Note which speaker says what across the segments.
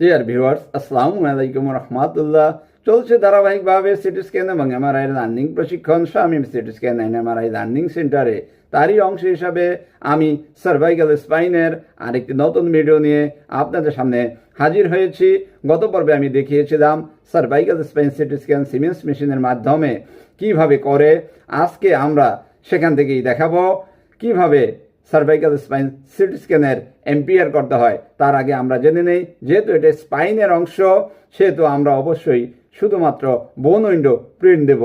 Speaker 1: Dear viewers আসসালামু আলাইকুম রহমাতুল্লাহ চলছে ধারাবাহিকভাবে সিটি স্ক্যান এবং এমআরআই লার্নিং প্রশিক্ষণ। Shamim CT scan and MRI learning সেন্টারে তারই অংশ হিসাবে আমি সার্ভাইকাল স্পাইনের আরেকটি নতুন ভিডিও নিয়ে আপনাদের সামনে হাজির হয়েছি। গত পর্বে আমি দেখিয়েছিলাম cervical spine CT scan Siemens মেশিনের মাধ্যমে কীভাবে করে। আজকে আমরা সেখান থেকেই দেখাবো। কীভাবে সার্ভাইকাল স্পাইন সিটি স্ক্যানের এম্পিয়ার করতে হয়, তার আগে আমরা জেনে নেই, যেহেতু এটা স্পাইনের অংশ, সেহেতু আমরা অবশ্যই শুধুমাত্র বোন উইন্ডো প্রিন্ট দেব।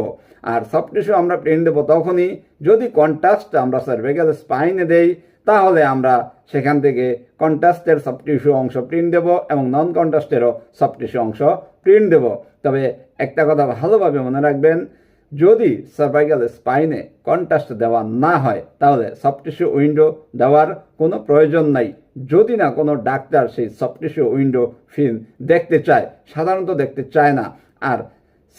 Speaker 1: আর সফট টিস্যু আমরা প্রিন্ট দেবো তখনই, যদি কন্ট্রাস্ট আমরা সার্ভাইকাল স্পাইনে দেই, তাহলে আমরা সেখান থেকে কন্ট্রাস্টের সফট টিস্যু অংশ প্রিন্ট দেব এবং নন কন্ট্রাস্টেরও সফট টিস্যু অংশ প্রিন্ট দেব। তবে একটা কথা ভালোভাবে মনে রাখবেন, যদি সার্ভাইকাল স্পাইনে কন্ট্রাস্ট দেওয়া না হয়, তাহলে সফট টিস্যু উইন্ডো দেওয়ার কোনো প্রয়োজন নাই। যদি না কোনো ডাক্তার সেই সফট উইন্ডো ফিল্ম দেখতে চায়, সাধারণত দেখতে চায় না। আর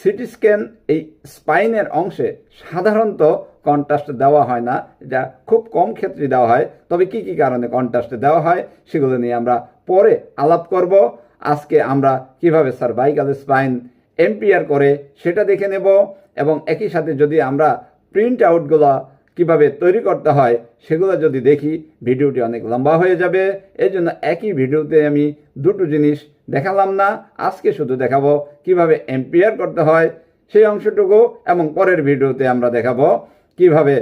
Speaker 1: সিটি স্ক্যান এই স্পাইনের অংশে সাধারণত কন্ট্রাস্ট দেওয়া হয় না, যা খুব কম ক্ষেত্রে দেওয়া হয়। তবে কি কি কারণে কন্ট্রাস্ট দেওয়া হয়, সেগুলো নিয়ে আমরা পরে আলাপ করব। আজকে আমরা কীভাবে সার্ভাইকাল স্পাইন এম্পিয়ার করে সেটা দেখে নেব, এবং একই সাথে যদি আমরা প্রিন্ট আউটগুলো কীভাবে তৈরি করতে হয় সেগুলো যদি দেখি, ভিডিওটি অনেক লম্বা হয়ে যাবে। এই জন্য একই ভিডিওতে আমি দুটো জিনিস দেখালাম না। আজকে শুধু দেখাবো কীভাবে এম্পিয়ার করতে হয় সেই অংশটুকু এবং পরের ভিডিওতে আমরা দেখাবো কীভাবে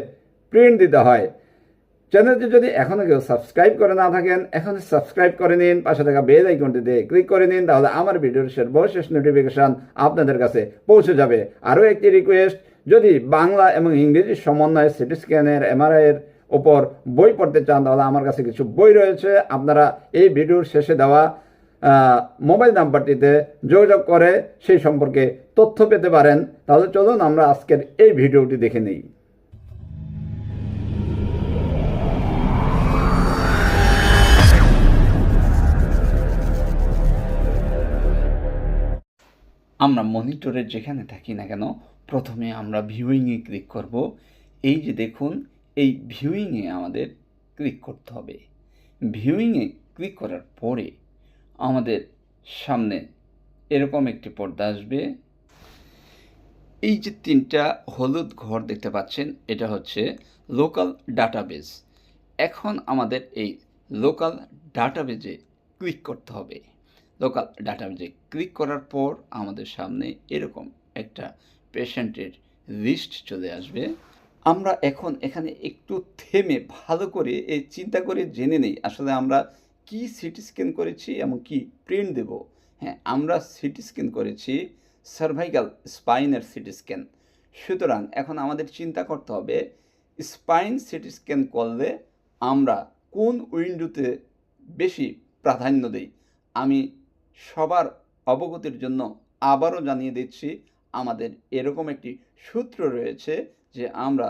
Speaker 1: প্রিন্ট দিতে হয়। চ্যানেলটি যদি এখনও কেউ সাবস্ক্রাইব করে না থাকেন এখন সাবস্ক্রাইব করে নিন, পাশে থাকা বেল আইকনটিতে ক্লিক করে নিন, তাহলে আমার ভিডিওর সর্বশেষ নোটিফিকেশন আপনাদের কাছে পৌঁছে যাবে। আরও একটি রিকোয়েস্ট যদি বাংলা এবং ইংরেজি সমন্বয়ে সিটি স্ক্যানের এমআরআইয়ের ওপর বই পড়তে চান, তাহলে আমার কাছে কিছু বই রয়েছে। আপনারা এই ভিডিওর শেষে দেওয়া মোবাইল নাম্বারটিতে যোগাযোগ করে সেই সম্পর্কে তথ্য পেতে পারেন। তাহলে চলুন আমরা আজকের এই ভিডিওটি দেখে নিই। আমরা মনিটরে যেখানে থাকি না কেন, প্রথমে আমরা ভিউইংয়ে ক্লিক করব। এই যে দেখুন, এই ভিউইংয়ে আমাদের ক্লিক করতে হবে। ভিউইংয়ে ক্লিক করার পরে আমাদের সামনে এরকম একটি পর্দা আসবে। এই যে তিনটা হলুদ ঘর দেখতে পাচ্ছেন, এটা হচ্ছে লোকাল ডাটাবেস এখন আমাদের এই লোকাল ডাটাবেজে ক্লিক করতে হবে। লোকাল ডাটাবেজে ক্লিক করার পর আমাদের সামনে এরকম একটা পেশেন্টের লিস্ট চলে আসবে। আমরা এখন এখানে একটু থেমে ভালো করে এই চিন্তা করে জেনে নেই আসলে আমরা কি সিটি স্ক্যান করেছি এবং কি প্রিন্ট দেব। হ্যাঁ আমরা সিটি স্ক্যান করেছি সার্ভাইকাল স্পাইনের সিটি স্ক্যান সুতরাং এখন আমাদের চিন্তা করতে হবে স্পাইন সিটি স্ক্যান করলে আমরা কোন উইন্ডোতে বেশি প্রাধান্য দেই? আমি সবার অবগতির জন্য আবারও জানিয়ে দিচ্ছি, আমাদের এরকম একটি সূত্র রয়েছে যে আমরা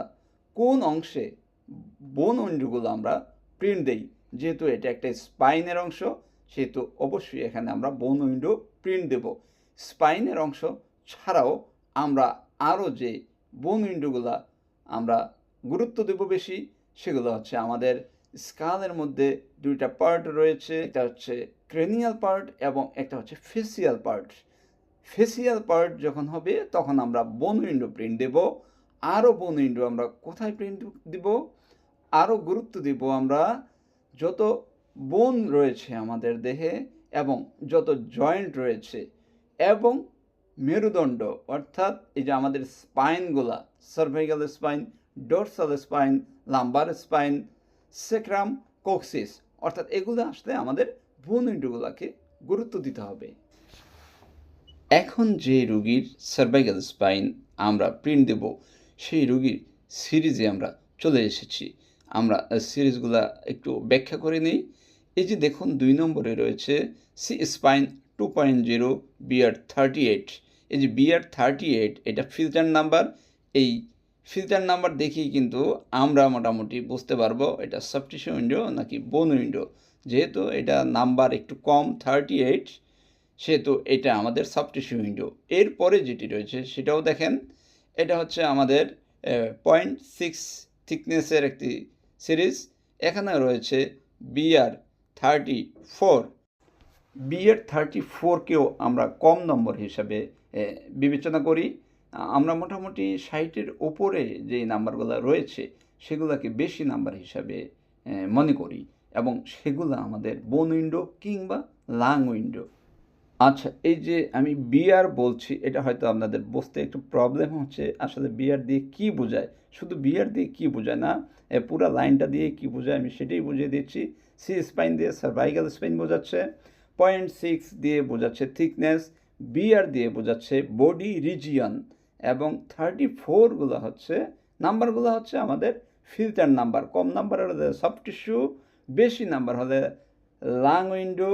Speaker 1: কোন অংশে বোন উইন্ডোগুলো আমরা প্রিন্ট দেই। যেহেতু এটা একটা স্পাইনের অংশ, সেহেতু অবশ্যই এখানে আমরা বোন উইন্ডো প্রিন্ট দেব। স্পাইনের অংশ ছাড়াও আমরা আরও যে বোন উইন্ডোগুলো আমরা গুরুত্ব দেব বেশি, সেগুলো হচ্ছে আমাদের স্কালের মধ্যে দুইটা পার্ট রয়েছে এটা হচ্ছে ক্রেনিয়াল পার্ট এবং একটা হচ্ছে ফেসিয়াল পার্ট ফেসিয়াল পার্ট যখন হবে, তখন আমরা বোন উইন্ডো প্রিন্ট দেব। আরও বোন উইন্ডো আমরা কোথায় প্রিন্ট দিব? আরও গুরুত্ব দিব আমরা যত বোন রয়েছে আমাদের দেহে এবং যত জয়েন্ট রয়েছে এবং মেরুদণ্ড, অর্থাৎ এই যে আমাদের স্পাইনগুলা cervical spine dorsal spine lumbar spine sacrum coccyx. অর্থাৎ এগুলো আসলে আমাদের বোন উইন্ডোগুলোকে গুরুত্ব দিতে হবে। এখন যে রুগীর সার্ভাইকাল স্পাইন আমরা প্রিন্ট দেব, সেই রুগীর সিরিজে আমরা চলে এসেছি। আমরা সিরিজগুলা একটু ব্যাখ্যা করে নিই। এই যে দেখুন, দুই নম্বরে রয়েছে C spine two point zero BR thirty eight এই যে বিআর থার্টি এইট এটা ফিল্টার নাম্বার এই ফিল্টার নাম্বার দেখেই কিন্তু আমরা মোটামুটি বুঝতে পারব এটা সাবটিশন উইন্ডো নাকি বোন উইন্ডো। যেহেতু এটা নাম্বার একটু কম থার্টি এইট সেহেতু এটা আমাদের সাবটিশু উইন্ডো। এরপরে যেটি রয়েছে সেটাও দেখেন, এটা হচ্ছে আমাদের পয়েন্ট সিক্স থিকনেসের একটি সিরিজ। এখানে রয়েছে বিআর থার্টি ফোর বিয়ের থার্টি ফোরকেও আমরা কম নম্বর হিসাবে বিবেচনা করি। আমরা মোটামুটি ষাটের ওপরে যে নাম্বারগুলো রয়েছে, সেগুলোকে বেশি নাম্বার হিসাবে মনে করি। এবং সেগুলো আমাদের বোন উইন্ডো কিংবা লাং উইন্ডো। আচ্ছা এই যে আমি বিয়ার বলছি, এটা হয়তো আপনাদের বুঝতে একটু প্রবলেম হচ্ছে। আসলে বিয়ার দিয়ে কি বোঝায়? শুধু বিয়ার দিয়ে কি বোঝায় না পুরো লাইনটা দিয়ে কি বোঝায় আমি সেটাই বুঝিয়ে দিচ্ছি। সি স্পাইন দিয়ে সার্ভাইকাল স্পাইন বোঝাচ্ছে পয়েন্ট সিক্স দিয়ে বোঝাচ্ছে থিকনেস বিয়ার দিয়ে বোঝাচ্ছে বডি রিজিয়ন এবং থার্টি ফোরগুলো হচ্ছে নাম্বারগুলো হচ্ছে আমাদের ফিল্টার নাম্বার কম নাম্বার হলে সফট টিস্যু বেশি নাম্বার হলে লাং উইন্ডো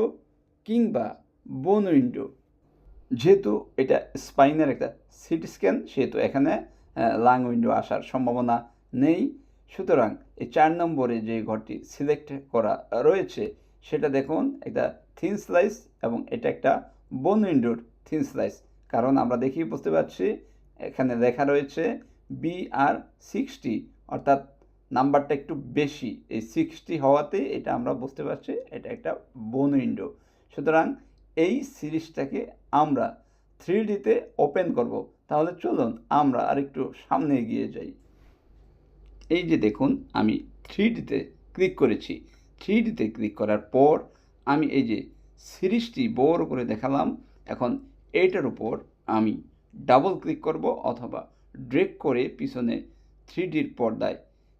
Speaker 1: কিংবা বোন উইন্ডো যেহেতু এটা স্পাইনের একটা সিটি স্ক্যান সেহেতু এখানে লাং উইন্ডো আসার সম্ভাবনা নেই। সুতরাং এই চার নম্বরে যে ঘরটি সিলেক্ট করা রয়েছে, সেটা দেখুন একটা থিন স্লাইস এবং এটা একটা বোন উইন্ডোর থিন স্লাইস কারণ আমরা দেখি বুঝতে পারছি এখানে লেখা রয়েছে বি আর সিক্সটি অর্থাৎ নাম্বারটা একটু বেশি। এই সিক্সটি হওয়াতে এটা আমরা বুঝতে পারছি, এটা একটা বোন উইন্ডো। সুতরাং এই সিরিজটাকে আমরা থ্রি ডিতে ওপেন করব। তাহলে চলুন আমরা আরেকটু সামনে এগিয়ে যাই। এই যে দেখুন, আমি থ্রি ডিতে ক্লিক করেছি। থ্রি ডিতে ক্লিক করার পর আমি এই যে সিরিজটি বড় করে দেখালাম, এখন এইটার উপর আমি ডাবল ক্লিক করব অথবা ড্রেক করে পিছনে থ্রি ডির পর্দায়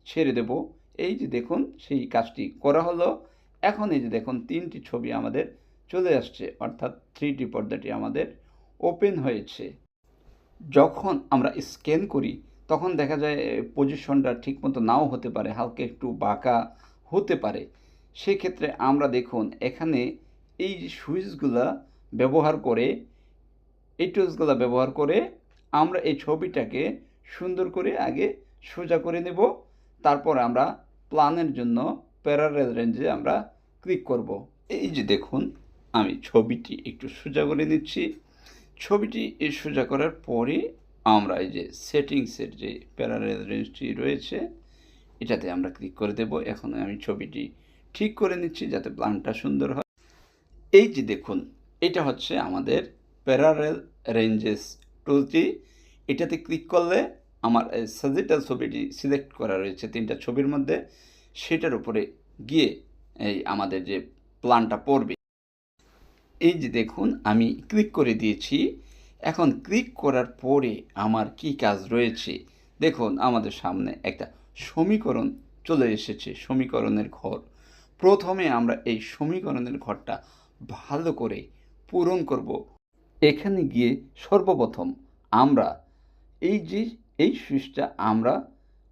Speaker 1: ছেড়ে দেব। এই যে দেখুন, সেই কাজটি করা হলো। এখন এই যে দেখুন, তিনটি ছবি আমাদের চলে আসছে, অর্থাৎ থ্রি ডি পর্দাটি আমাদের ওপেন হয়েছে। যখন আমরা স্ক্যান করি, তখন দেখা যায় পজিশনটা ঠিকমতো নাও হতে পারে, হালকা একটু বাঁকা হতে পারে। সেক্ষেত্রে আমরা দেখুন, এখানে এই সুইচগুলা ব্যবহার করে এই টুলসগুলো ব্যবহার করে আমরা এই ছবিটাকে সুন্দর করে আগে সোজা করে নেব। তারপর আমরা প্ল্যানের জন্য প্যারারেল রেঞ্জে আমরা ক্লিক করব। এই যে দেখুন, আমি ছবিটি একটু সোজা করে নিচ্ছি। ছবিটি সোজা করার পরে আমরা এই যে সেটিংসের যে প্যারারেল রেঞ্জটি রয়েছে, এটাতে আমরা ক্লিক করে দেব। এখন আমি ছবিটি ঠিক করে নিচ্ছি যাতে প্ল্যানটা সুন্দর হয়। এই যে দেখুন, এটা হচ্ছে আমাদের প্যারারেল রেঞ্জেস টুলটি এটাতে ক্লিক করলে আমার সাজেটাল ছবিটি সিলেক্ট করা রয়েছে তিনটা ছবির মধ্যে। সেটার উপরে গিয়ে এই আমাদের যে প্ল্যানটা পড়বে। এই যে দেখুন, আমি ক্লিক করে দিয়েছি। এখন ক্লিক করার পরে আমার কি কাজ রয়েছে? দেখুন, আমাদের সামনে একটা সমীকরণ চলে এসেছে, সমীকরণের ঘর। প্রথমে আমরা এই সমীকরণের ঘরটা ভালো করে পূরণ করব। এখানে গিয়ে সর্বপ্রথম আমরা এই যে, এই সুইচটা আমরা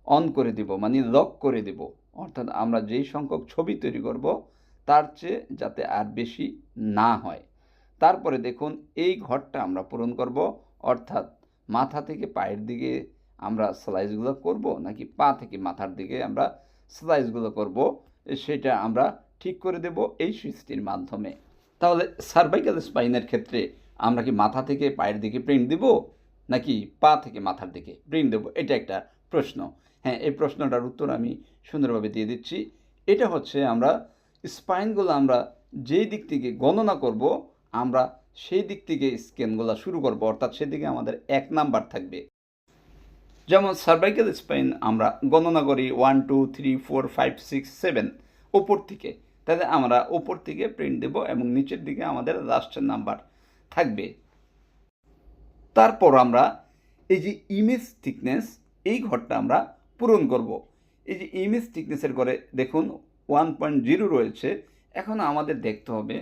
Speaker 1: অন করে দেব মানে লক করে দেব। অর্থাৎ আমরা যেই সংখ্যক ছবি তৈরি করব, তার চেয়ে যাতে আর বেশি না হয়। তারপরে দেখুন, এই ঘরটা আমরা পূরণ করব। অর্থাৎ মাথা থেকে পায়ের দিকে আমরা স্লাইসগুলো করব, নাকি পা থেকে মাথার দিকে আমরা স্লাইসগুলো করব, সেটা আমরা ঠিক করে দেব এই সুইচটির মাধ্যমে। তাহলে সার্ভাইকাল স্পাইনের ক্ষেত্রে আমরা কি মাথা থেকে পায়ের দিকে প্রিন্ট দিব, নাকি পা থেকে মাথার দিকে প্রিন্ট দেবো? এটা একটা প্রশ্ন। হ্যাঁ এই প্রশ্নটার উত্তর আমি সুন্দরভাবে দিয়ে দিচ্ছি। এটা হচ্ছে আমরা স্পাইনগুলো আমরা যেই দিক থেকে গণনা করব, আমরা সেই দিক থেকে স্ক্যানগুলো শুরু করব, অর্থাৎ সেদিকে আমাদের এক নাম্বার থাকবে। যেমন সার্ভাইকাল স্পাইন আমরা গণনা করি one two three four five six seven ওপর থেকে। তাহলে আমরা ওপর থেকে প্রিন্ট দেব এবং নিচের দিকে আমাদের লাস্টের নাম্বার থাকবে। তারপর আমরা এই যে ইমেজ থিকনেস এই ঘরটা আমরা পূরণ করব। এই যে ইমেজ থিকনেসের ঘরে দেখুন ওয়ান পয়েন্ট জিরো রয়েছে। এখন আমাদের দেখতে হবে,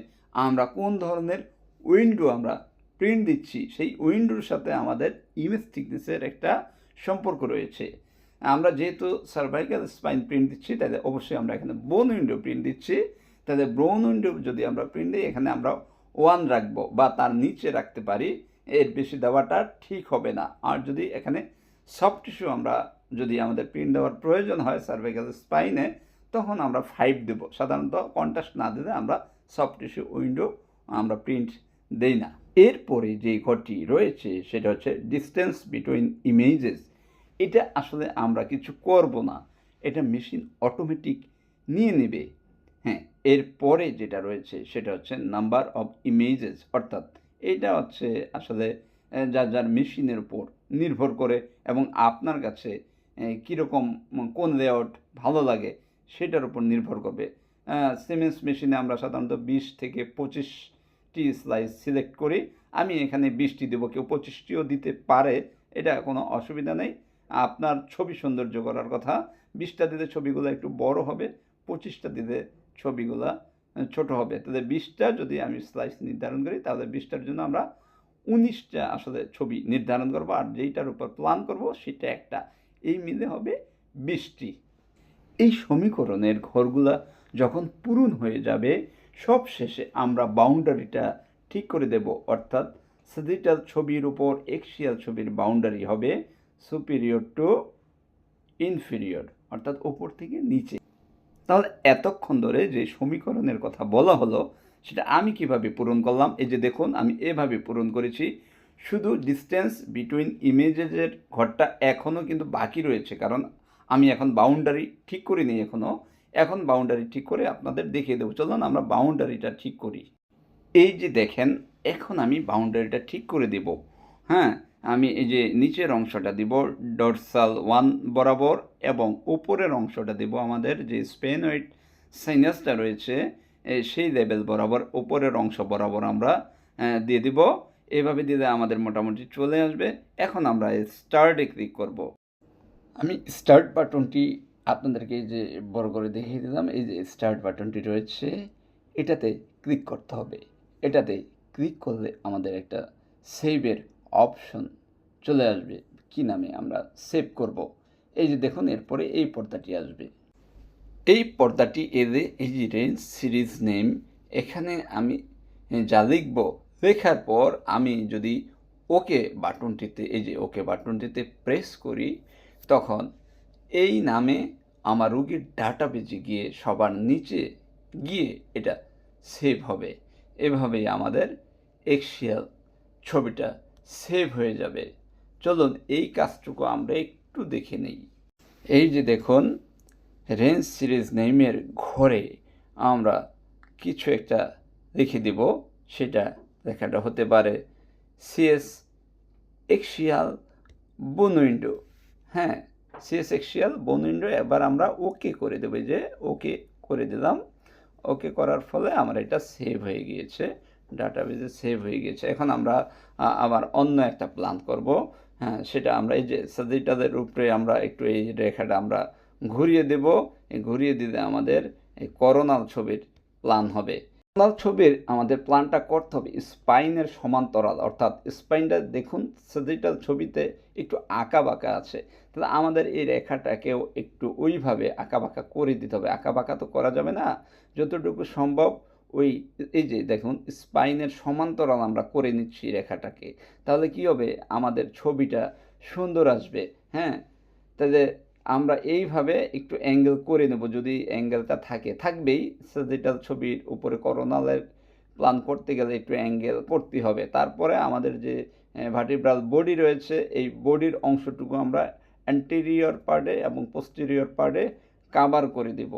Speaker 1: আমরা কোন ধরনের উইন্ডো আমরা প্রিন্ট দিচ্ছি? সেই উইন্ডোর সাথে আমাদের ইমেজ থিকনেসের একটা সম্পর্ক রয়েছে। আমরা যেহেতু সার্ভাইকাল স্পাইন প্রিন্ট দিচ্ছি, তাহলে অবশ্যই আমরা এখানে বোন উইন্ডো প্রিন্ট দিচ্ছি। তাহলে ব্রোন উইন্ডো যদি আমরা প্রিন্ট দিই, এখানে আমরা ওয়ান রাখব বা তার নিচে রাখতে পারি, এর বেশি দেওয়াটা ঠিক হবে না। আর যদি এখানে সফট টিস্যু আমরা যদি আমাদের প্রিন্ট দেওয়ার প্রয়োজন হয় সার্ভাইকাল স্পাইনে তখন আমরা ফাইভ দেব। সাধারণত কন্ট্রাস্ট না দিলে আমরা সফট টিস্যু উইন্ডো আমরা প্রিন্ট দেই না। এরপরে যে ঘরটি রয়েছে, সেটা হচ্ছে ডিস্টেন্স বিটুইন ইমেজেস এটা আসলে আমরা কিছু করব না। এটা মেশিন অটোমেটিক নিয়ে নেবে। হ্যাঁ এরপরে যেটা রয়েছে, সেটা হচ্ছে নাম্বার অফ ইমেজেস অর্থাৎ এটা হচ্ছে আসলে যার যার মেশিনের উপর নির্ভর করে এবং আপনার কাছে কীরকম কোন লেআউট ভালো লাগে সেটার উপর নির্ভর করবে। সিমেন্স মেশিনে আমরা সাধারণত বিশ থেকে পঁচিশটি স্লাইস সিলেক্ট করি। আমি এখানে বিশটি দেবো, কেউ পঁচিশটিও দিতে পারে, এটা কোনো অসুবিধা নেই। আপনার ছবি সৌন্দর্য করার কথা, বিশটা দিলে ছবিগুলো একটু বড় হবে, পঁচিশটা দিলে ছবিগুলা ছোট হবে। তাহলে বিশটা যদি আমি স্লাইস নির্ধারণ করি, তাহলে বিশটার জন্য আমরা উনিশটা আসলে ছবি নির্ধারণ করব। আর যেইটার উপর প্ল্যান করব, সেটা একটা। এই মিলে হবে বিশটি। এই সমীকরণের ঘরগুলা যখন পূরণ হয়ে যাবে সব শেষে আমরা বাউন্ডারিটা ঠিক করে দেব। অর্থাৎ সেদিটাল ছবির উপর এক্সিয়াল ছবির বাউন্ডারি হবে সুপিরিয়র টু ইনফিরিয়র অর্থাৎ ওপর থেকে নিচে। তাহলে এতক্ষণ ধরে যে সমীকরণের কথা বলা হলো, সেটা আমি কীভাবে পূরণ করলাম? এই যে দেখুন, আমি এভাবে পূরণ করেছি। শুধু ডিস্টেন্স বিটুইন ইমেজেসের ঘরটা এখনও কিন্তু বাকি রয়েছে, কারণ আমি এখন বাউন্ডারি ঠিক করিনি এখনও। এখন বাউন্ডারি ঠিক করে আপনাদের দেখিয়ে দেবো। চলুন আমরা বাউন্ডারিটা ঠিক করি। এই যে দেখেন, এখন আমি বাউন্ডারিটা ঠিক করে দেব। হ্যাঁ আমি এই যে নিচের অংশটা দিব ডরসাল ওয়ান বরাবর এবং উপরের অংশটা দেব আমাদের যে স্পেনওয়েড সাইনাসটা রয়েছে সেই লেভেল বরাবর, উপরের অংশ বরাবর আমরা দিয়ে দিব। এভাবে দিলে আমাদের মোটামুটি চলে আসবে। এখন আমরা স্টার্টে ক্লিক করব। আমি স্টার্ট বাটনটি আপনাদেরকে যে বড় করে দেখিয়ে দিলাম, এই যে স্টার্ট বাটনটি রয়েছে, এটাতে ক্লিক করতে হবে। এটাতে ক্লিক করলে আমাদের একটা সেভের অপশন চলে আসবে। কি নামে আমরা সেভ করব? এই যে দেখুন, এরপরে এই পর্দাটি আসবে। এই পর্দাটি এলে এই যে রেঞ্জ সিরিজ নেম এখানে আমি যা লিখব, লেখার পর আমি যদি ওকে বাটনটিতে, এই যে ওকে বাটনটিতে প্রেস করি, তখন এই নামে আমার রুগীর ডাটাবেজে গিয়ে, সবার নিচে গিয়ে এটা সেভ হবে। এভাবেই আমাদের এক্সিয়াল ছবিটা সেভ হয়ে যাবে। চলুন এই কাজটুকু আমরা একটু দেখে নেই। এই যে দেখুন রেঞ্জ সিরিজ নেইমের ঘরে আমরা কিছু একটা লিখে দিব। সেটা লেখাটা হতে পারে সিএস এক্সিয়াল বোন উইন্ডো হ্যাঁ সিএস এক্সিয়াল বোন উইন্ডো এবার আমরা ওকে করে দেবো। যে ওকে করে দিলাম। ওকে করার ফলে আমার এটা সেভ হয়ে গিয়েছে। ডাটাবেজে সেভ হয়ে গেছে। এখন আমরা আবার অন্য একটা প্ল্যান করব। হ্যাঁ সেটা আমরা এই যে সাজিটাদের উপরে আমরা একটু এই রেখাটা আমরা ঘুরিয়ে দেব। ঘুরিয়ে দিলে আমাদের এই করোনাল ছবির প্ল্যান হবে। করোনাল ছবির আমাদের প্ল্যানটা করতে হবে স্পাইনের সমান্তরাল। অর্থাৎ স্পাইনটা দেখুন সাজিটাল ছবিতে একটু আঁকা বাঁকা আছে। তাহলে আমাদের এই রেখাটাকেও একটু ওইভাবে আঁকা বাঁকা করে দিতে হবে। আঁকা বাঁকা তো করা যাবে না। যতটুকু সম্ভব ওই, এই যে দেখুন স্পাইনের সমান্তরাল আমরা করে নিচ্ছি রেখাটাকে, তাহলে কি হবে? আমাদের ছবিটা সুন্দর আসবে হ্যাঁ? তাহলে আমরা এইভাবে একটু অ্যাঙ্গেল করে নেব, যদি অ্যাঙ্গেলটা থাকে। থাকবেই ডিজিটাল ছবির উপরে করোনালের প্ল্যান করতে গেলে একটু অ্যাঙ্গেল করতে হবে। তারপরে আমাদের যে ভার্টিব্রাল বডি রয়েছে, এই বডির অংশটুকু আমরা অ্যান্টেরিয়র পার্টে এবং পোস্টেরিয়র পার্টে কাভার করে দেব।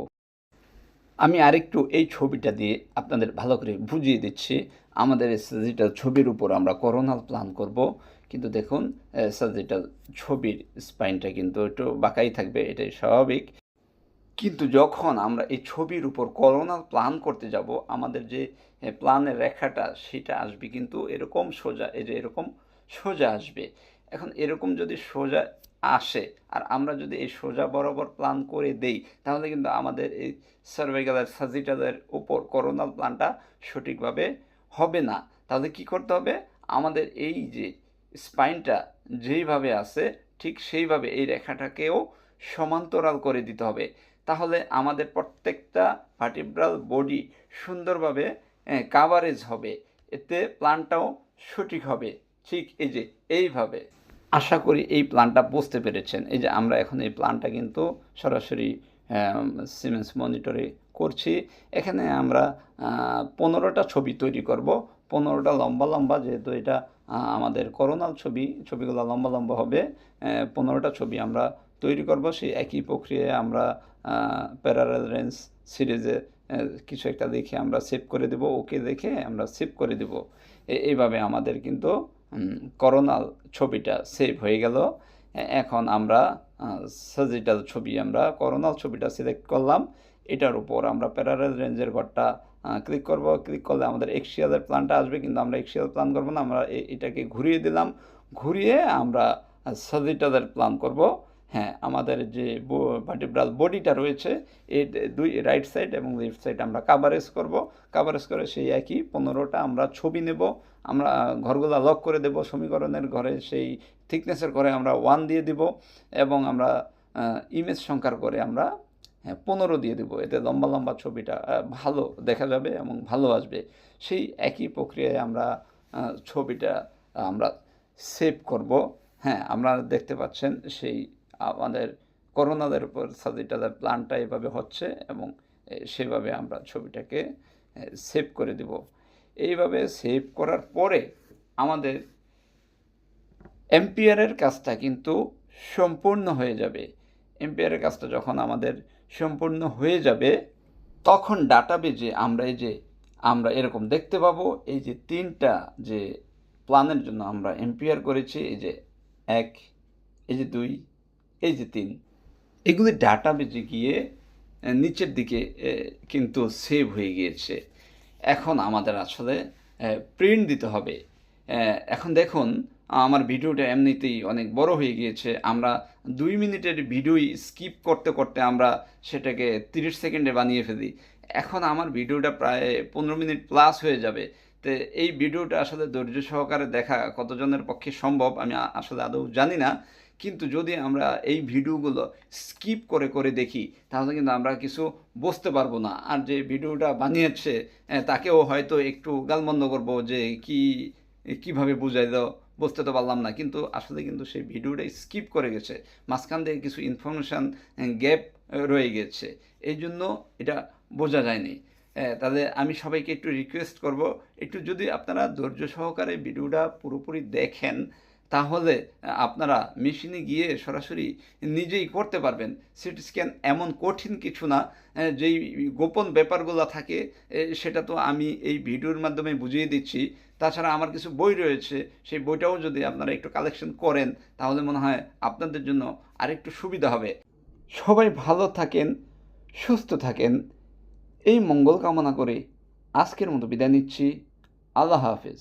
Speaker 1: আমি আরেকটু এই ছবিটা দিয়ে আপনাদের ভালো করে বুঝিয়ে দিচ্ছি। আমাদের এই সাজিটাল ছবির উপর আমরা করোনাল প্ল্যান করব। কিন্তু দেখুন সাজিটাল ছবির স্পাইনটা কিন্তু একটু বাঁকাই থাকবে, এটাই স্বাভাবিক। কিন্তু যখন আমরা এই ছবির উপর করোনাল প্ল্যান করতে যাব, আমাদের যে প্ল্যানের রেখাটা, সেটা আসবে কিন্তু এরকম সোজা, এই যে এরকম সোজা আসবে। এখন এরকম যদি সোজা আসে, আর আমরা যদি এই সোজা বরাবর প্ল্যান করে দেই, তাহলে কিন্তু আমাদের এই সার্ভাইকালের সাজিটালের উপর করোনাল প্ল্যানটা সঠিকভাবে হবে না। তাহলে কি করতে হবে? আমাদের এই যে স্পাইনটা যেইভাবে আছে, ঠিক সেইভাবে এই রেখাটাকেও সমান্তরাল করে দিতে হবে। তাহলে আমাদের প্রত্যেকটা ভার্টিব্রাল বডি সুন্দরভাবে কাভারেজ হবে। এতে প্ল্যানটাও সঠিক হবে। ঠিক এই যে এইভাবে আশা করি এই প্ল্যানটা বুঝতে পেরেছেন। এই যে আমরা এখন এই প্ল্যানটা কিন্তু সরাসরি সিমেন্স মনিটরে করছি। এখানে আমরা পনেরোটা ছবি তৈরি করব। পনেরোটা লম্বা লম্বা, যেহেতু এটা আমাদের করোনাল ছবি, ছবিগুলো লম্বা লম্বা হবে পনেরোটা ছবি আমরা তৈরি করব। সেই একই প্রক্রিয়ায় আমরা প্যারারেল রেঞ্জ সিরিজে কিছু একটা দেখে আমরা সেভ করে দেব। ওকে দেখে আমরা সেভ করে দেব। এইভাবে আমাদের কিন্তু করোনাল ছবিটা সেভ হয়ে গেল। এখন আমরা সাজিটাল ছবি আমরা, করোনাল ছবিটা সিলেক্ট করলাম। এটার উপর আমরা প্যারারেল রেঞ্জের ঘরটা ক্লিক করব। ক্লিক করলে আমাদের এক্সিয়ালের প্ল্যানটা আসবে, কিন্তু আমরা এক্সিয়াল প্ল্যান করব না। আমরা এটাকে ঘুরিয়ে দিলাম। ঘুরিয়ে আমরা সাজিটালের প্ল্যান করব। হ্যাঁ আমাদের যে ভার্টিব্রাল বডিটা রয়েছে এই দুই রাইট সাইড এবং লেফট সাইড আমরা কাভারেজ করব। কাভারেজ করে সেই একই পনেরোটা আমরা ছবি নেব, আমরা ঘরগুলা লক করে দেব সমীকরণের ঘরে, সেই থিকনেসের ঘরে আমরা ওয়ান দিয়ে দিব এবং আমরা ইমেজ সংখ্যার করে আমরা হ্যাঁ পনেরো দিয়ে দেবো। এতে লম্বা লম্বা ছবিটা ভালো দেখা যাবে এবং ভালো আসবে। সেই একই প্রক্রিয়ায় আমরা ছবিটা আমরা সেভ করব। হ্যাঁ আমরা দেখতে পাচ্ছেন সেই আমাদের করোনাদের উপর সাজিটাদের প্ল্যানটা এভাবে হচ্ছে এবং সেভাবে আমরা ছবিটাকে সেভ করে দেব। এইভাবে সেভ করার পরে আমাদের এম্পিয়ারের কাজটা কিন্তু সম্পূর্ণ হয়ে যাবে। এম্পিয়ারের কাজটা যখন আমাদের সম্পূর্ণ হয়ে যাবে, তখন ডাটাবেজে আমরা এই যে, আমরা এরকম দেখতে পাবো, এই যে তিনটা যে প্ল্যানের জন্য আমরা এম্পিয়ার করেছি, এই যে এক, এই যে দুই এই যে তিন, এগুলি ডাটাবেজে গিয়ে নিচের দিকে কিন্তু সেভ হয়ে গিয়েছে। এখন আমাদের আসলে প্রিন্ট দিতে হবে। এখন দেখুন, আমার ভিডিওটা এমনিতেই অনেক বড় হয়ে গিয়েছে। আমরা দুই মিনিটের ভিডিওই স্কিপ করতে করতে আমরা সেটাকে তিরিশ সেকেন্ডে বানিয়ে ফেলি। এখন আমার ভিডিওটা প্রায় পনেরো মিনিট প্লাস হয়ে যাবে। তো এই ভিডিওটা আসলে ধৈর্য সহকারে দেখা কতজনের পক্ষে সম্ভব আমি আসলে আদৌ জানি না। কিন্তু যদি আমরা এই ভিডিওগুলো স্কিপ করে করে দেখি, তাহলে কিন্তু আমরা কিছু বুঝতে পারব না। আর যে ভিডিওটা বানিয়েছে তাকেও হয়তো একটু গালমন্দ করব যে কি, কীভাবে বুঝাইলো বুঝতে তো পারলাম না। কিন্তু আসলে কিন্তু সেই ভিডিওটাই স্কিপ করে গেছে। মাঝখান থেকে কিছু ইনফরমেশান গ্যাপ রয়ে গেছে। এই জন্য এটা বোঝা যায়নি। তাহলে আমি সবাইকে একটু রিকোয়েস্ট করব, একটু যদি আপনারা ধৈর্য সহকারে ভিডিওটা পুরোপুরি দেখেন, তাহলে আপনারা মেশিনে গিয়ে সরাসরি নিজেই করতে পারবেন। সিটি স্ক্যান এমন কঠিন কিছু না যেই গোপন ব্যাপারগুলো থাকে সেটা তো আমি এই ভিডিওর মাধ্যমে বুঝিয়ে দিচ্ছি। তাছাড়া আমার কিছু বই রয়েছে, সেই বইটাও যদি আপনারা একটু কালেকশন করেন, তাহলে মনে হয় আপনাদের জন্য আরেকটু সুবিধা হবে। সবাই ভালো থাকেন, সুস্থ থাকেন। এই মঙ্গল কামনা করে আজকের মতো বিদায় নিচ্ছি। আল্লাহ হাফেজ।